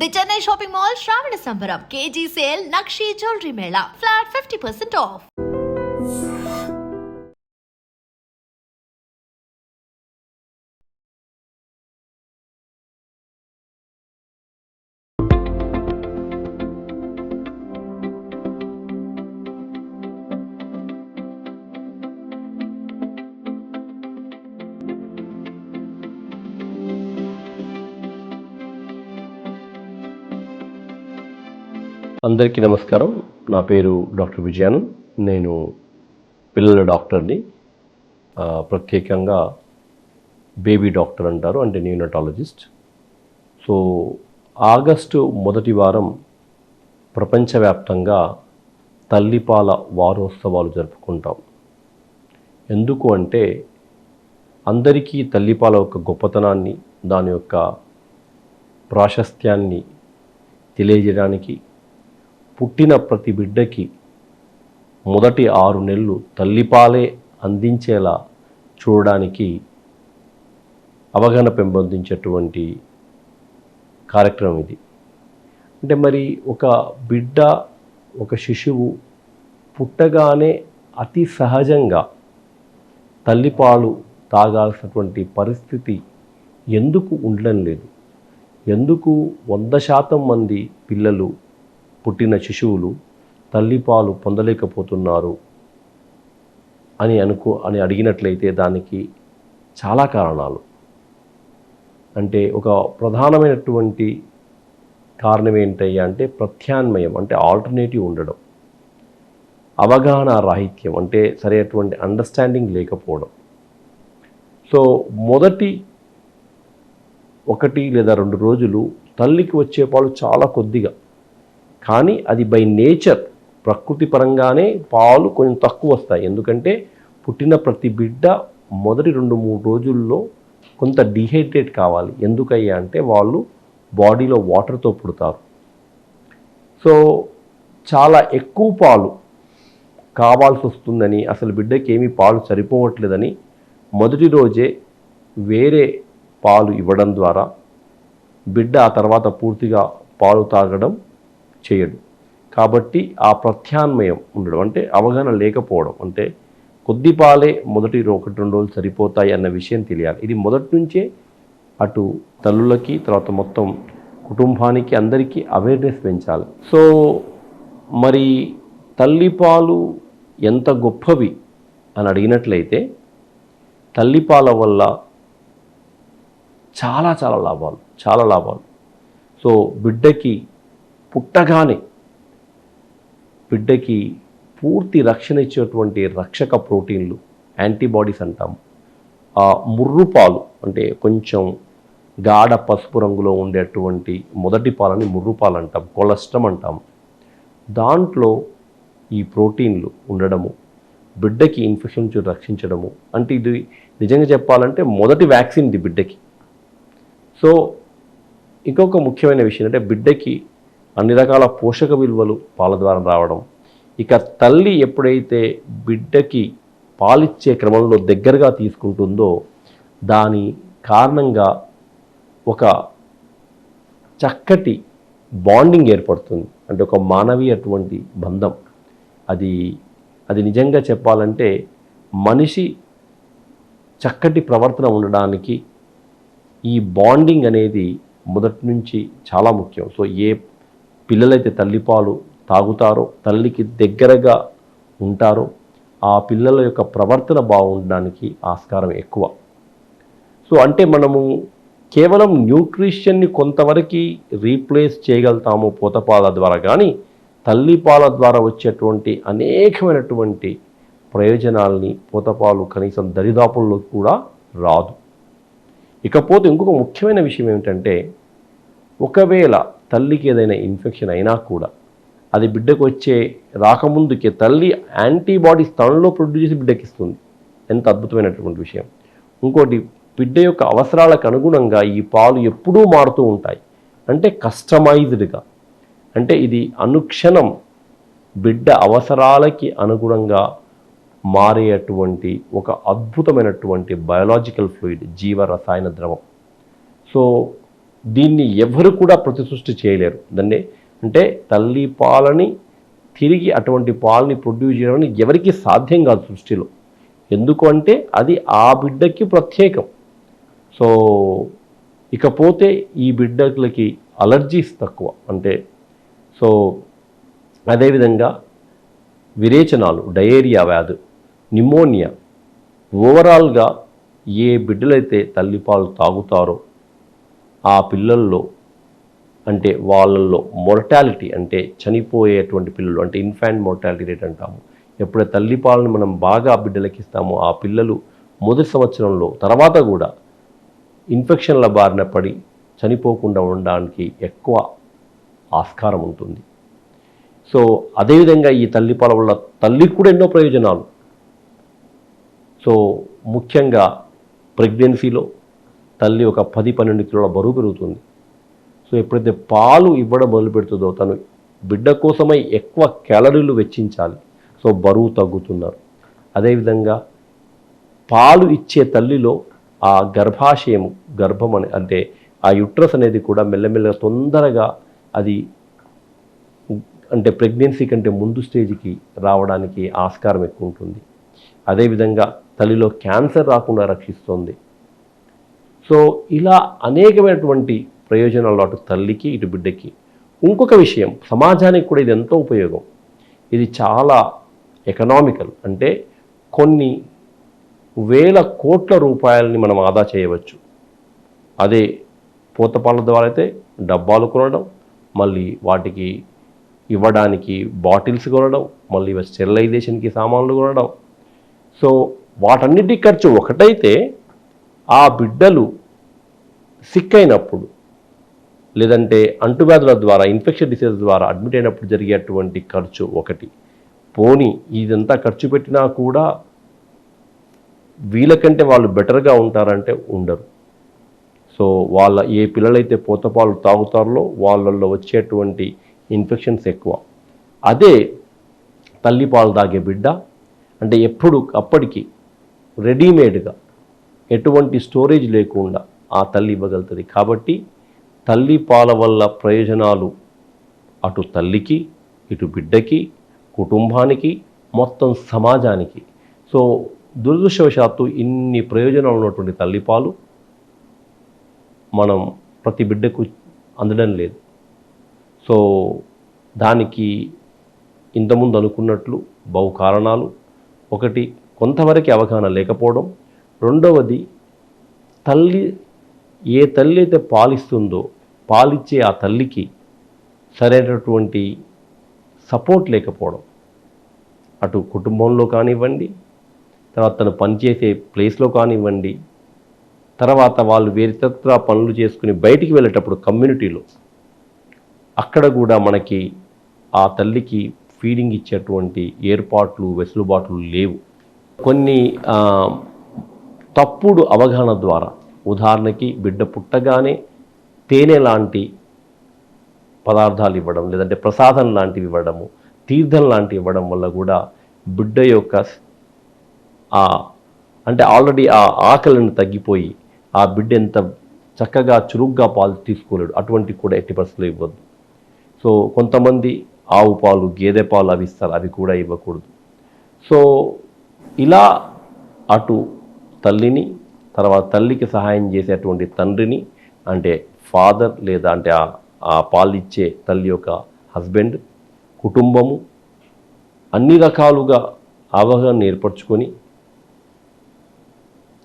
The Chennai shopping mall Shravana Sambaram K G sale Nakshi jewellery മേള flat fifty percent off. అందరికీ నమస్కారం. నా పేరు డాక్టర్ విజయానంద్ నేను పిల్లల డాక్టర్ని. ప్రత్యేకంగా బేబీ డాక్టర్ అంటారు అంటే న్యూనటాలజిస్ట్ సో ఆగస్టు మొదటి వారం ప్రపంచవ్యాప్తంగా తల్లిపాల వారోత్సవాలు జరుపుకుంటాం. ఎందుకు అంటే అందరికీ తల్లిపాల యొక్క గొప్పతనాన్ని దాని యొక్క ప్రాశస్త్యాన్ని తెలియజేయడానికి పుట్టిన ప్రతి బిడ్డకి మొదటి ఆరు నెలలు తల్లిపాలే అందించేలా చూడడానికి అవగాహన పెంపొందించేటువంటి కార్యక్రమం ఇది. అంటే మరి ఒక బిడ్డ ఒక శిశువు పుట్టగానే అతి సహజంగా తల్లిపాలు తాగాల్సినటువంటి పరిస్థితి ఎందుకు ఉండడం లేదు? ఎందుకు వంద శాతం మంది పిల్లలు పుట్టిన శిశువులు తల్లిపాలు పొందలేకపోతున్నారు అని అనుకో అని అడిగినట్లయితే దానికి చాలా కారణాలు. అంటే ఒక ప్రధానమైనటువంటి కారణం ఏంటయ్యా అంటే ప్రత్యాన్మయం అంటే ఆల్టర్నేటివ్ ఉండడం. అవగాహన రాహిత్యం అంటే సరైనటువంటి అండర్స్టాండింగ్ లేకపోవడం. సో మొదటి ఒకటి లేదా రెండు రోజులు తల్లికి వచ్చే పాలు చాలా కొద్దిగా. కానీ అది బై నేచర్ ప్రకృతి పరంగానే పాలు కొంచెం తక్కువ వస్తాయి. ఎందుకంటే పుట్టిన ప్రతి బిడ్డ మొదటి రెండు మూడు రోజుల్లో కొంత డిహైడ్రేట్ కావాలి. ఎందుకయ్యా అంటే వాళ్ళు బాడీలో వాటర్తో పుడతారు. సో చాలా ఎక్కువ పాలు కావాల్సి వస్తుందని అసలు బిడ్డకి ఏమీ పాలు సరిపోవట్లేదని మొదటి రోజే వేరే పాలు ఇవ్వడం ద్వారా బిడ్డ ఆ తర్వాత పూర్తిగా పాలు తాగడం చేయడు. కాబట్టి ఆ ప్రత్యాన్మయం ఉండడం అంటే అవగాహన లేకపోవడం అంటే కొద్దిపాలే మొదటి ఒకటి రెండు రోజులు సరిపోతాయి అన్న విషయం తెలియాలి. ఇది మొదటి నుంచే అటు తల్లులకి తర్వాత మొత్తం కుటుంబానికి అందరికీ అవేర్నెస్ పెంచాలి. సో మరి తల్లిపాలు ఎంత గొప్పవి అని అడిగినట్లయితే తల్లిపాల వల్ల చాలా చాలా లాభాలు చాలా లాభాలు. సో బిడ్డకి పుట్టగానే బిడ్డకి పూర్తి రక్షణ ఇచ్చేటువంటి రక్షక ప్రోటీన్లు యాంటీబాడీస్ అంటాం ఆ ముర్రు పాలు అంటే కొంచెం గాఢ పసుపు రంగులో ఉండేటువంటి మొదటి పాలని ముర్రు పాలు అంటాం కొలెస్ట్రమ్ అంటాం దాంట్లో ఈ ప్రోటీన్లు ఉండడము బిడ్డకి ఇన్ఫెక్షన్ నుంచి రక్షించడము అంటే ఇది నిజంగా చెప్పాలంటే మొదటి వ్యాక్సిన్ ఇది బిడ్డకి. సో ఇంకొక ముఖ్యమైన విషయం అంటే బిడ్డకి అన్ని రకాల పోషక విలువలు పాల ద్వారా రావడం. ఇక తల్లి ఎప్పుడైతే బిడ్డకి పాలిచ్చే క్రమంలో దగ్గరగా తీసుకుంటుందో దాని కారణంగా ఒక చక్కటి బాండింగ్ ఏర్పడుతుంది. అంటే ఒక మానవీయటువంటి బంధం. అది అది నిజంగా చెప్పాలంటే మనిషి చక్కటి ప్రవర్తన ఉండడానికి ఈ బాండింగ్ అనేది మొదటి నుంచి చాలా ముఖ్యం. సో ఏ పిల్లలైతే తల్లిపాలు తాగుతారో తల్లికి దగ్గరగా ఉంటారో ఆ పిల్లల యొక్క ప్రవర్తన బాగుండడానికి ఆస్కారం ఎక్కువ. సో అంటే మనము కేవలం న్యూట్రిషన్ని కొంతవరకు రీప్లేస్ చేయగలుగుతాము పూతపాల ద్వారా కానీ తల్లిపాల ద్వారా వచ్చేటువంటి అనేకమైనటువంటి ప్రయోజనాల్ని పూతపాలు కనీసం దరిదాపుల్లో కూడా రాదు. ఇకపోతే ఇంకొక ముఖ్యమైన విషయం ఏమిటంటే ఒకవేళ తల్లికి ఏదైనా ఇన్ఫెక్షన్ అయినా కూడా అది బిడ్డకు వచ్చే రాకముందుకే తల్లి యాంటీబాడీస్ తనలో ప్రొడ్యూస్ చేసి బిడ్డకి ఇస్తుంది. ఎంత అద్భుతమైనటువంటి విషయం. ఇంకోటి బిడ్డ యొక్క అవసరాలకు అనుగుణంగా ఈ పాలు ఎప్పుడూ మారుతూ ఉంటాయి. అంటే కస్టమైజ్డ్గా. అంటే ఇది అనుక్షణం బిడ్డ అవసరాలకి అనుగుణంగా మారేటువంటి ఒక అద్భుతమైనటువంటి బయోలాజికల్ ఫ్లూయిడ్ జీవ రసాయన ద్రవం. సో దీన్ని ఎవరు కూడా ప్రతిసృష్టి చేయలేరు. దాన్ని అంటే తల్లి పాలని తిరిగి అటువంటి పాలని ప్రొడ్యూస్ చేయడం ఎవరికి సాధ్యం కాదు సృష్టిలో. ఎందుకు అంటే అది ఆ బిడ్డకి ప్రత్యేకం. సో ఇకపోతే ఈ బిడ్డలకి అలర్జీస్ తక్కువ. అంటే సో అదేవిధంగా విరేచనాలు డయేరియా వ్యాధి నిమోనియా ఓవరాల్గా ఏ బిడ్డలైతే తల్లిపాలు తాగుతారో ఆ పిల్లల్లో అంటే వాళ్ళల్లో మొర్టాలిటీ అంటే చనిపోయేటువంటి పిల్లలు అంటే ఇన్ఫాంట్ మోర్టాలిటీ రేట్ అంటాము. ఎప్పుడైతే తల్లిపాలను మనం బాగా బిడ్డలకి ఇస్తామో ఆ పిల్లలు మొదటి సంవత్సరంలో తర్వాత కూడా ఇన్ఫెక్షన్ల బారిన పడి చనిపోకుండా ఉండడానికి ఎక్కువ ఆస్కారం ఉంటుంది. సో అదేవిధంగా ఈ తల్లిపాల వల్ల తల్లికి కూడా ఎన్నో ప్రయోజనాలు. సో ముఖ్యంగా ప్రెగ్నెన్సీలో తల్లి ఒక పది పన్నెండు కిలోల బరువు పెరుగుతుంది. సో ఎప్పుడైతే పాలు ఇవ్వడం మొదలు పెడుతుందో తను బిడ్డ కోసమై ఎక్కువ క్యాలరీలు వెచ్చించాలి. సో బరువు తగ్గుతున్నారు. అదేవిధంగా పాలు ఇచ్చే తల్లిలో ఆ గర్భాశయం గర్భం అని అంటే ఆ యుట్రస్ అనేది కూడా మెల్లమెల్లగా తొందరగా అది అంటే ప్రెగ్నెన్సీ కంటే ముందు స్టేజ్కి రావడానికి ఆస్కారం ఎక్కువ ఉంటుంది. అదేవిధంగా తల్లిలో క్యాన్సర్ రాకుండా రక్షిస్తుంది. సో ఇలా అనేకమైనటువంటి ప్రయోజనాలు అటు తల్లికి ఇటు బిడ్డకి. ఇంకొక విషయం సమాజానికి కూడా ఇది ఎంతో ఉపయోగం. ఇది చాలా ఎకనామికల్. అంటే కొన్ని వేల కోట్ల రూపాయలని మనం ఆదా చేయవచ్చు. అదే పూతపాల ద్వారా అయితే డబ్బాలు కొనడం మళ్ళీ వాటికి ఇవ్వడానికి బాటిల్స్ కొనడం మళ్ళీ స్టెరిలైజేషన్కి సామాన్లు కొనడం. సో వాటన్నిటి ఖర్చు ఒకటైతే ఆ బిడ్డలు సిక్ అయినప్పుడు లేదంటే అంటువ్యాధుల ద్వారా ఇన్ఫెక్షన్ డిసీజ్ ద్వారా అడ్మిట్ అయినప్పుడు జరిగేటువంటి ఖర్చు ఒకటి. పోని ఇదంతా ఖర్చు పెట్టినా కూడా వీళ్ళకంటే వాళ్ళు బెటర్గా ఉంటారంటే ఉండరు. సో వాళ్ళ ఏ పిల్లలైతే పూతపాలు తాగుతారో వాళ్ళల్లో వచ్చేటువంటి ఇన్ఫెక్షన్స్ ఎక్కువ. అదే తల్లి పాలు తాగే బిడ్డ అంటే ఎప్పుడు అప్పటికి రెడీమేడ్గా ఎటువంటి స్టోరేజ్ లేకుండా ఆ తల్లి ఇవ్వగలుగుతుంది. కాబట్టి తల్లి పాల వల్ల ప్రయోజనాలు అటు తల్లికి ఇటు బిడ్డకి కుటుంబానికి మొత్తం సమాజానికి. సో దురదృష్టవశాత్తు ఇన్ని ప్రయోజనాలు ఉన్నటువంటి తల్లిపాలు మనం ప్రతి బిడ్డకు అందడం లేదు. సో దానికి ఇంతకుముందు అనుకున్నట్లు బహు కారణాలు. ఒకటి కొంతవరకు అవగాహన లేకపోవడం. రెండవది తల్లి ఏ తల్లి అయితే పాలిస్తుందో పాలిచ్చే ఆ తల్లికి సరైనటువంటి సపోర్ట్ లేకపోవడం. అటు కుటుంబంలో కానివ్వండి తర్వాత తను పనిచేసే ప్లేస్లో కానివ్వండి తర్వాత వాళ్ళు వేరితత్ర పనులు చేసుకుని బయటికి వెళ్ళేటప్పుడు కమ్యూనిటీలో అక్కడ కూడా మనకి ఆ తల్లికి ఫీడింగ్ ఇచ్చేటువంటి ఏర్పాట్లు వెసులుబాట్లు లేవు. కొన్ని తప్పుడు అవగాహన ద్వారా ఉదాహరణకి బిడ్డ పుట్టగానే తేనె లాంటి పదార్థాలు ఇవ్వడం లేదంటే ప్రసాదం లాంటివి ఇవ్వడము తీర్థం లాంటివి ఇవ్వడం వల్ల కూడా బిడ్డ యొక్క ఆ అంటే ఆల్రెడీ ఆ ఆకలిని తగ్గిపోయి ఆ బిడ్డ ఎంత చక్కగా చురుగ్గా పాలు తీసుకోలేడు. అటువంటి కూడా ఎట్టి పరిస్థితులు ఇవ్వద్దు. సో కొంతమంది ఆవు పాలు గేదె పాలు అవి ఇస్తారు. అవి కూడా ఇవ్వకూడదు. సో ఇలా అటు తల్లిని తర్వాత తల్లికి సహాయం చేసేటువంటి తండ్రిని అంటే ఫాదర్ లేదా అంటే ఆ- పాలిచ్చే తల్లి యొక్క హస్బెండ్ కుటుంబము అన్ని రకాలుగా అవగాహన ఏర్పరచుకొని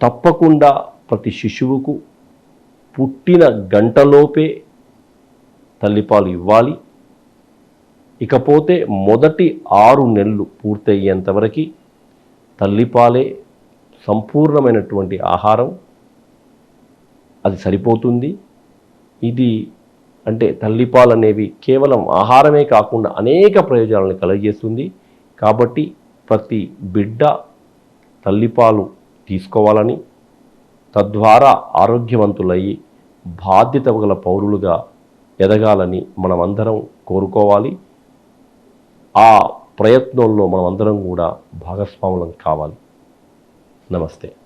తప్పకుండా ప్రతి శిశువుకు పుట్టిన గంటలోపే తల్లిపాలు ఇవ్వాలి. ఇకపోతే మొదటి ఆరు నెలలు పూర్తయ్యేంతవరకు తల్లిపాలే సంపూర్ణమైనటువంటి ఆహారం అది సరిపోతుంది. ఇది అంటే తల్లిపాలు అనేవి కేవలం ఆహారమే కాకుండా అనేక ప్రయోజనాలను కలుగజేస్తుంది. కాబట్టి ప్రతి బిడ్డ తల్లిపాలు తీసుకోవాలని తద్వారా ఆరోగ్యవంతులయ్యి బాధ్యత గల పౌరులుగా ఎదగాలని మనమందరం కోరుకోవాలి. ఆ ప్రయత్నంలో మనమందరం కూడా భాగస్వాములం కావాలి. ナマステ。